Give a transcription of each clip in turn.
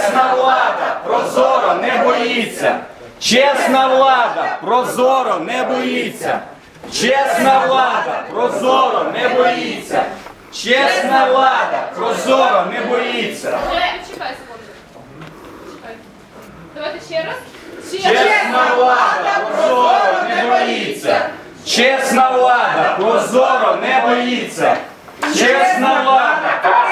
Чесна влада, прозоро не боїться. Чесна влада, прозоро не боїться. Чесна влада, прозоро не боїться. Чесна влада, прозоро не боїться. Чекай Давайте ще раз. Чесна влада, прозоро не боїться. Чесна влада, прозоро не боїться. Чесна влада.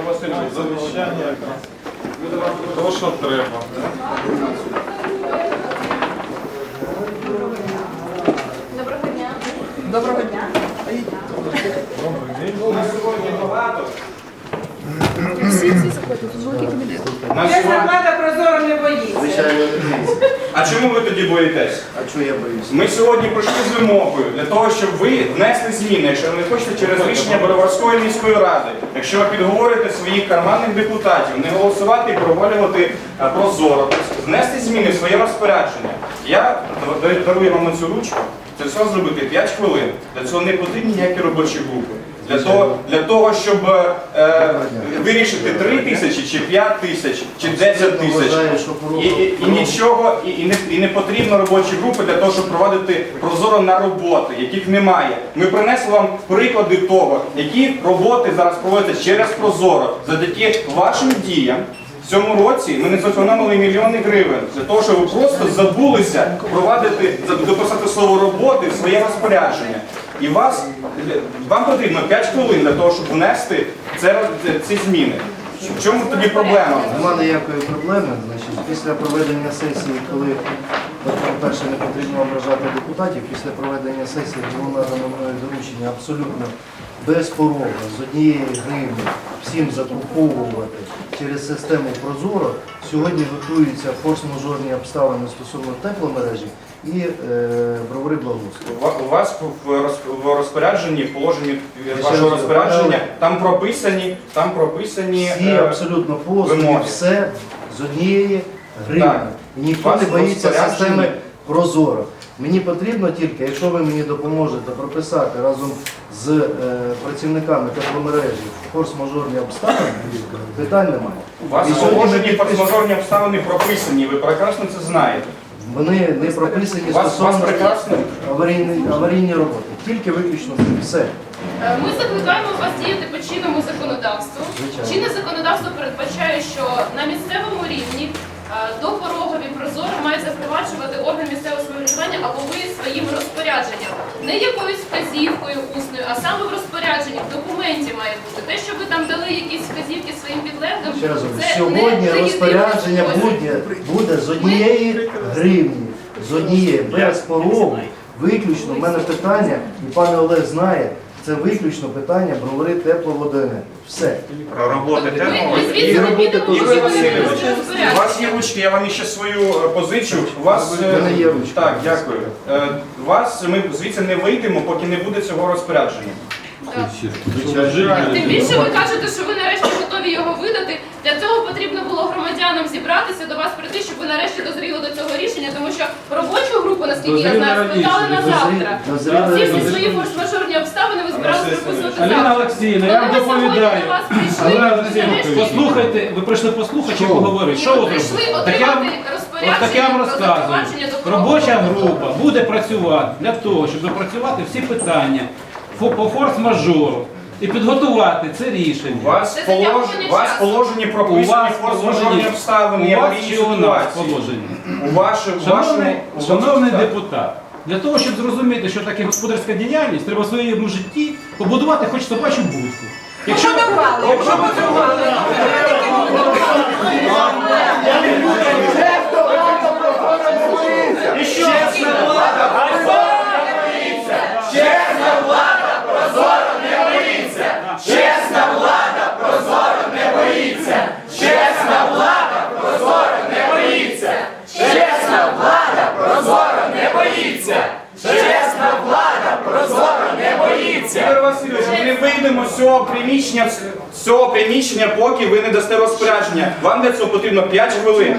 Васильович, якраз. То, що треба. Доброго дня. Доброго дня. На сьогодні багато. Кабінет. Чесна сьогодні... прозоро не боїться. Звичайно, не боюсь. А чому ви тоді боїтесь? А чого я боюсь? Ми сьогодні прийшли з вимогою для того, щоб ви внесли зміни, якщо ви не хочете через рішення Бороварської міської ради, якщо ви підговорите своїх карманних депутатів, не голосувати і провалювати е, прозоро, тобто внести зміни в своє розпорядження. Я дарую вам на цю ручку. Це все зробити 5 хвилин. Для цього не потрібні ніякі робочі групи. Для того, для того щоб е, вирішити 3 тисячі, чи 5 тисяч, чи 10 тисяч. І, і, і нічого, і, і, не, і не потрібно робочі групи для того, щоб проводити прозоро на роботи, яких немає. Ми принесли вам приклади того, які роботи зараз проводяться через прозоро. Завдяки вашим діям в цьому році ми не зекономили мільйони гривень для того, щоб ви просто забулися провадити, дописати слово роботи в своє розпорядження. І вас, вам потрібно 5 хвилин для того, щоб внести це, ці зміни. В чому тоді проблема? Нема ніякої проблеми. Значить, після проведення сесії, коли, по-перше, не потрібно ображати депутатів, після проведення сесії було надано мною доручення абсолютно без порога, з однієї гривні всім закуповувати через систему Прозоро. Сьогодні готуються форс-мажорні обставини стосовно тепломережі і е, бровари благоустрою. У вас в в розпорядженні, в положенні ще вашого раз розпорядження, говорю. там прописані, там прописані Всі е, абсолютно послуги, вимоги. все з однієї гривні. Так. Ніхто Вас не боїться розпорядження- системи Прозоро. Мені потрібно тільки, якщо ви мені допоможете прописати разом з е, працівниками тепломережі форс-мажорні обставини, питань немає. у вас І в сьогодні положенні форс-мажорні обставини прописані, ви прекрасно це знаєте. Вони не прописані вас, вас стосовно прекрасно. аварійні, аварійні роботи. Тільки виключно все. Е, Ми закликаємо вас діяти по чинному законодавству. Звичайно. Чинне законодавство передбачає, що на місцевому рівні е, допорогові прозоро мають запроваджувати орган місцевого самоврядування або ви своїм розпорядженням. Не якоюсь вказівкою усною, а саме в розпорядженні, в документі має бути. Те, що ви там дали якісь вказівки своїм підлеглим, Ще раз говорю, це сьогодні не розпорядження буде, буде з однієї гривні, з однієї, без порогу. Виключно, в мене питання, і пане Олег знає, це виключно питання бровари тепловоденерго. Все. Про роботи Ми, те ми мова. звідси І роботи тут Ігор Васильович, у вас є ручки, я вам ще свою е, позичу. У вас В мене є ручка. Так, дякую. Е, У вас ми звідси не вийдемо, поки не буде цього розпорядження. Тим більше ви кажете, що ви нарешті готові його видати. Для цього потрібно було громадянам зібратися до вас прийти, щоб ви нарешті дозріли до цього рішення, тому що робочу групу, наскільки я знаю, спитали на завтра. Всі всі свої форс-мажорні обставини ви збиралися приписувати Аліна завтра. Олексіївна, я вам доповідаю. Аліна ви послухайте, ви прийшли послухати чи поговорити? Що ви зробили? Так я вам, от так я вам розказую. Робоча група буде працювати для того, щоб допрацювати всі питання фо- по форс-мажору і підготувати це У рішення. вас, Це полож... у вас часу. положені У прописані вас форс-мажорні обставини, у вас аварійні чи у нас ситуації. положення? У вашому, Шановний, вашому... шановний депутат, для того, щоб зрозуміти, що таке господарська діяльність, треба в своєму житті побудувати хоч собачу будку. Якщо, Побудували, якщо ви цього І що? Чесна влада прозоро не боїться! Чесна влада прозоро не боїться! Чесна влада прозоро не боїться! Чесна влада прозоро не боїться! Чесна влада прозоро не боїться! Чесна влада прозоро не боїться! Ігор Васильович, ми не вийдемо з цього приміщення, з цього приміщення, поки ви не дасте розпорядження. Вам для цього потрібно 5 хвилин.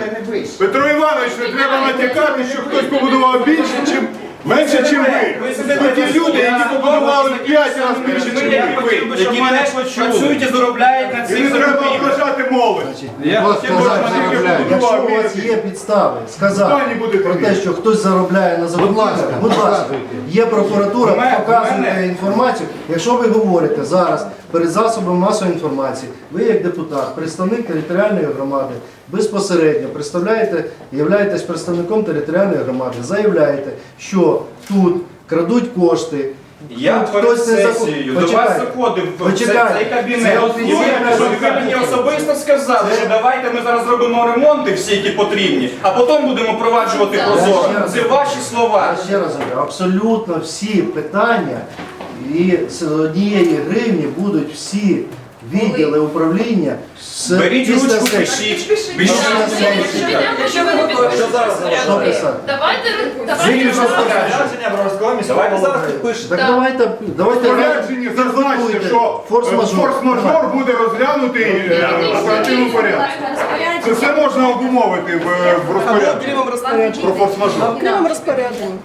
Петро Іванович, не треба натякати, що хтось побудував більше, чим Менше, чим ви. Ви ті люди, які побудували такі п'ять разів більше, ніж ви. ви, які мене працюють і заробляють на І цих не треба закупівлях. Ображати молодь. Значить, Я от хотів би, щоб заробляє. ви якщо у вас є підстави сказати про те, що хтось заробляє на закупівлях, будь ласка, є прокуратура, У мене- у показуйте мене- інформацію. Якщо ви говорите зараз перед засобом масової інформації, ви як депутат, представник територіальної громади, безпосередньо представляєте, являєтесь представником територіальної громади, заявляєте, що тут крадуть кошти. Я тут перед хтось не заку- сесією до вас Почекайте. заходив в цей, Почекайте. цей Це кабінет. І ви, офіційна ви мені особисто сказали, що давайте ми зараз зробимо ремонти всі, які потрібні, а потім будемо впроваджувати прозоро. ще раз Це ваші слова. Я ще раз говорю, абсолютно всі питання і з однієї гривні будуть всі відділи управління з Беріть після ручку, сесії. пишіть. Ми Пишіть. Якщо ви не Що зараз? Що писати? Давайте, давайте Згідно з розпорядження. Давайте зараз підпишете. Так давайте, давайте зазначте, підготуйте що е, форс-мажор. форс-мажор буде розглянутий е, в оперативному порядку. Це все можна обумовити в, в розпорядженні. Про форс-мажор. Окремим розпорядженням.